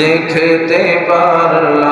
দেখতে পারলাম।